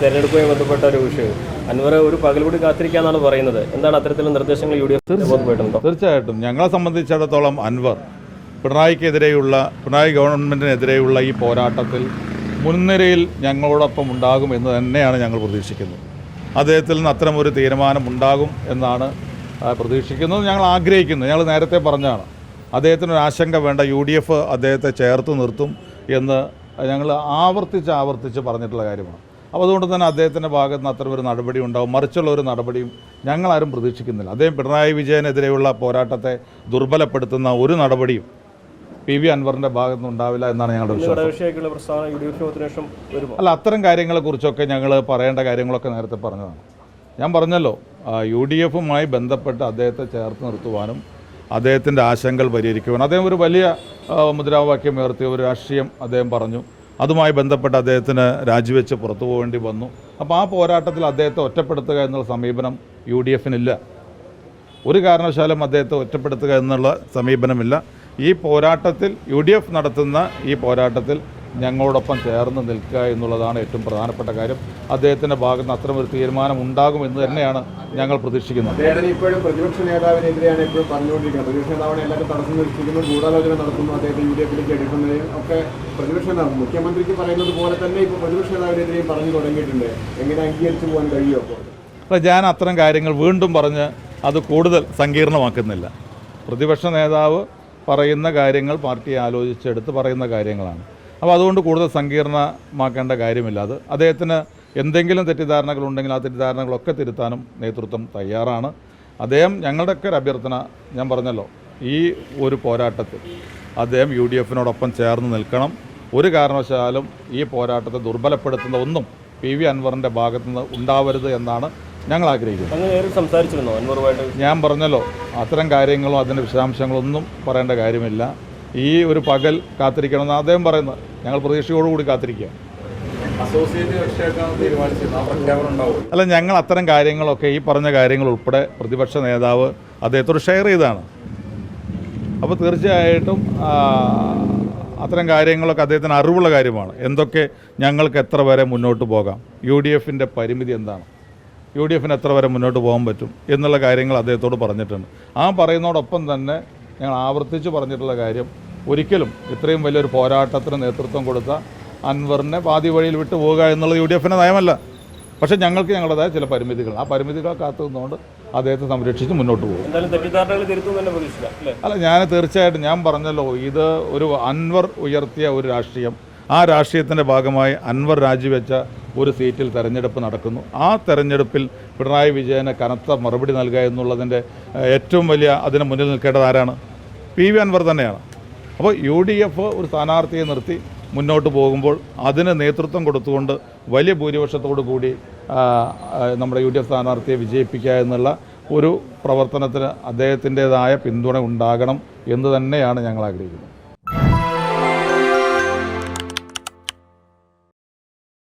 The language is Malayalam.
തെരഞ്ഞെടുപ്പുമായി ബന്ധപ്പെട്ട ഒരു വിഷയം. അൻവർ ഒരു പകൽ കൂടി കാത്തിരിക്കാന്നാണ് പറയുന്നത്. എന്താണ് അത്തരത്തിലുള്ള നിർദ്ദേശങ്ങൾ യു ഡി എഫ് തീർച്ചയായിട്ടും. ഞങ്ങളെ സംബന്ധിച്ചിടത്തോളം അൻവർ പിണറായിക്കെതിരെയുള്ള പിണറായി ഗവൺമെന്റിനെതിരെയുള്ള ഈ പോരാട്ടത്തിൽ മുൻനിരയിൽ ഞങ്ങളോടൊപ്പം ഉണ്ടാകും എന്ന് തന്നെയാണ് ഞങ്ങൾ പ്രതീക്ഷിക്കുന്നത്. അദ്ദേഹത്തിൽ നിന്ന് അത്തരമൊരു തീരുമാനം ഉണ്ടാകും എന്നാണ് പ്രതീക്ഷിക്കുന്നത്. ഞങ്ങൾ ആഗ്രഹിക്കുന്നത് ഞങ്ങൾ നേരത്തെ പറഞ്ഞതാണ്. അദ്ദേഹത്തിന് ഒരു ആശങ്ക വേണ്ട. യു ഡി എഫ് അദ്ദേഹത്തെ ചേർത്ത് നിർത്തും എന്ന് ഞങ്ങൾ ആവർത്തിച്ച് ആവർത്തിച്ച് പറഞ്ഞിട്ടുള്ള കാര്യമാണ്. അപ്പോൾ അതുകൊണ്ട് തന്നെ അദ്ദേഹത്തിന്റെ ഭാഗത്ത് നിന്ന് അത്തരം ഒരു നടപടി ഉണ്ടാവും. മറിച്ചുള്ള ഒരു നടപടിയും ഞങ്ങളാരും പ്രതീക്ഷിക്കുന്നില്ല. അദ്ദേഹം പിണറായി വിജയനെതിരെയുള്ള പോരാട്ടത്തെ ദുർബലപ്പെടുത്തുന്ന ഒരു നടപടിയും പി വി അൻവറിന്റെ ഭാഗത്തുനിന്ന് ഉണ്ടാവില്ല എന്നാണ് ഞങ്ങളുടെ വിശ്വാസം. അല്ല അത്തരം കാര്യങ്ങളെക്കുറിച്ചൊക്കെ ഞങ്ങൾ പറയേണ്ട കാര്യങ്ങളൊക്കെ നേരത്തെ പറഞ്ഞതാണ്. ഞാൻ പറഞ്ഞല്ലോ യു ഡി എഫുമായി ബന്ധപ്പെട്ട് അദ്ദേഹത്തെ ചേർത്ത് നിർത്തുവാനും അദ്ദേഹത്തിന്റെ ആശങ്കകൾ പരിഹരിക്കുവാനും. അദ്ദേഹം ഒരു വലിയ മുദ്രാവാക്യം ഉയർത്തിയ ഒരു രാഷ്ട്രീയം അദ്ദേഹം പറഞ്ഞു. അതുമായി ബന്ധപ്പെട്ട് അദ്ദേഹത്തിന് രാജിവെച്ച് പുറത്തു പോകേണ്ടി വന്നു. അപ്പോൾ ആ പോരാട്ടത്തിൽ അദ്ദേഹത്തെ ഒറ്റപ്പെടുത്തുക എന്നുള്ള സമീപനം യു ഡി എഫിനില്ല ഒരു കാരണവശാലും അദ്ദേഹത്തെ ഒറ്റപ്പെടുത്തുക എന്നുള്ള സമീപനമില്ല. ഈ പോരാട്ടത്തിൽ യു ഡി എഫ് നടത്തുന്ന ഈ പോരാട്ടത്തിൽ ഞങ്ങളോടൊപ്പം ചേർന്ന് നിൽക്കുക എന്നുള്ളതാണ് ഏറ്റവും പ്രധാനപ്പെട്ട കാര്യം. അദ്ദേഹത്തിന്റെ ഭാഗത്ത് നിന്ന് അത്തരമൊരു തീരുമാനം ഉണ്ടാകും എന്ന് തന്നെയാണ് ഞങ്ങൾ പ്രതീക്ഷിക്കുന്നത്. അദ്ദേഹത്തിന് ഇപ്പോഴും പ്രതിപക്ഷ നേതാവിനെതിരെയാണ് ഇപ്പോഴും പറഞ്ഞുകൊണ്ടിരിക്കുന്നത്. പ്രതിപക്ഷ നേതാവിനെ എല്ലാവരും തടസ്സം നിർത്തിക്കുന്നു ഗൂഢാലോചന നടത്തുന്നു. അദ്ദേഹത്തെ യു ഡി എഫിലേക്ക് എടുക്കുന്നതിനും ഒക്കെ പ്രതിപക്ഷ നേതാവ് മുഖ്യമന്ത്രിക്ക് പറയുന്നത് പോലെ തന്നെ ഇപ്പോൾ പ്രതിപക്ഷ നേതാവിനെതിരെയും പറഞ്ഞു തുടങ്ങിയിട്ടുണ്ട്. എങ്ങനെ അംഗീകരിച്ചു പോകാൻ കഴിയുമോ അപ്പോൾ? ഞാൻ അത്തരം കാര്യങ്ങൾ വീണ്ടും പറഞ്ഞ് അത് കൂടുതൽ സങ്കീർണമാക്കുന്നില്ല. പ്രതിപക്ഷ നേതാവ് പറയുന്ന കാര്യങ്ങൾ പാർട്ടി ആലോചിച്ചെടുത്ത് പറയുന്ന കാര്യങ്ങളാണ്. അപ്പോൾ അതുകൊണ്ട് കൂടുതൽ സങ്കീർണമാക്കേണ്ട കാര്യമില്ല. അത് അദ്ദേഹത്തിന് എന്തെങ്കിലും തെറ്റിദ്ധാരണകൾ ഉണ്ടെങ്കിൽ ആ തെറ്റിദ്ധാരണകളൊക്കെ തിരുത്താനും നേതൃത്വം തയ്യാറാണ്. അദ്ദേഹം ഞങ്ങളുടെയൊക്കെ ഒരു അഭ്യർത്ഥന ഞാൻ പറഞ്ഞല്ലോ ഈ ഒരു പോരാട്ടത്തിൽ അദ്ദേഹം യു ഡി എഫിനോടൊപ്പം ചേർന്ന് നിൽക്കണം. ഒരു കാരണവശാലും ഈ പോരാട്ടത്തെ ദുർബലപ്പെടുത്തുന്ന ഒന്നും പി വി അൻവറിന്റെ ഭാഗത്തുനിന്ന് ഉണ്ടാവരുത് എന്നാണ് ഞങ്ങൾ ആഗ്രഹിക്കുന്നത്. ഞാൻ പറഞ്ഞല്ലോ അത്തരം കാര്യങ്ങളും അതിന്റെ വിശദാംശങ്ങളൊന്നും പറയേണ്ട കാര്യമില്ല. ഈ ഒരു പകൽ കാത്തിരിക്കണമെന്ന് അദ്ദേഹം പറയുന്നത് ഞങ്ങൾ പ്രതീക്ഷയോടുകൂടി കാത്തിരിക്കുക അല്ല ഞങ്ങൾ അത്തരം കാര്യങ്ങളൊക്കെ ഈ പറഞ്ഞ കാര്യങ്ങൾ ഉൾപ്പെടെ പ്രതിപക്ഷ നേതാവ് അദ്ദേഹത്തോട് ഷെയർ ചെയ്തതാണ്. അപ്പോൾ തീർച്ചയായിട്ടും അത്തരം കാര്യങ്ങളൊക്കെ അദ്ദേഹത്തിന് അറിവുള്ള കാര്യമാണ്. എന്തൊക്കെ ഞങ്ങൾക്ക് എത്ര വരെ മുന്നോട്ട് പോകാം? യു ഡി എഫിന്റെ പരിമിതി എന്താണ്? യു ഡി എഫിന് എത്ര വരെ മുന്നോട്ട് പോകാൻ പറ്റും? എന്നുള്ള കാര്യങ്ങൾ അദ്ദേഹത്തോട് പറഞ്ഞിട്ടുണ്ട്. ആ പറയുന്നതോടൊപ്പം തന്നെ ഞങ്ങൾ ആവർത്തിച്ച് പറഞ്ഞിട്ടുള്ള കാര്യം ഒരിക്കലും ഇത്രയും വലിയൊരു പോരാട്ടത്തിന് നേതൃത്വം കൊടുത്ത അൻവറിനെ പാതി വഴിയിൽ വിട്ടു പോവുക എന്നുള്ളത് യു ഡി എഫിന്റെ നയമല്ല. പക്ഷേ ഞങ്ങൾക്ക് ഞങ്ങളുടേതായ ചില പരിമിതികൾ. ആ പരിമിതികൾ കാത്തു നിന്നുകൊണ്ട് അദ്ദേഹത്തെ സംരക്ഷിച്ച് മുന്നോട്ട് പോകും. അല്ല? ഞാൻ തീർച്ചയായിട്ടും ഞാൻ പറഞ്ഞല്ലോ ഇത് ഒരു അൻവർ ഉയർത്തിയ ഒരു രാഷ്ട്രീയം. ആ രാഷ്ട്രീയത്തിന്റെ ഭാഗമായി അൻവർ രാജിവെച്ച ഒരു സീറ്റിൽ തെരഞ്ഞെടുപ്പ് നടക്കുന്നു. ആ തെരഞ്ഞെടുപ്പിൽ പിണറായി വിജയന് കനത്ത മറുപടി നൽകുക എന്നുള്ളതിന്റെ ഏറ്റവും വലിയ അതിന് മുന്നിൽ നിൽക്കേണ്ടത് ആരാണ്? പി വി അൻവർ തന്നെയാണ്. അപ്പോൾ യു ഡി എഫ് ഒരു സ്ഥാനാർത്ഥിയെ നിർത്തി മുന്നോട്ട് പോകുമ്പോൾ അതിന് നേതൃത്വം കൊടുത്തുകൊണ്ട് വലിയ ഭൂരിപക്ഷത്തോടു കൂടി നമ്മുടെ യു ഡി എഫ് സ്ഥാനാർത്ഥിയെ വിജയിപ്പിക്കുക എന്നുള്ള ഒരു പ്രവർത്തനത്തിന് അദ്ദേഹത്തിന്റെതായ പിന്തുണ ഉണ്ടാകണം എന്ന് തന്നെയാണ് ഞങ്ങൾ ആഗ്രഹിക്കുന്നത്.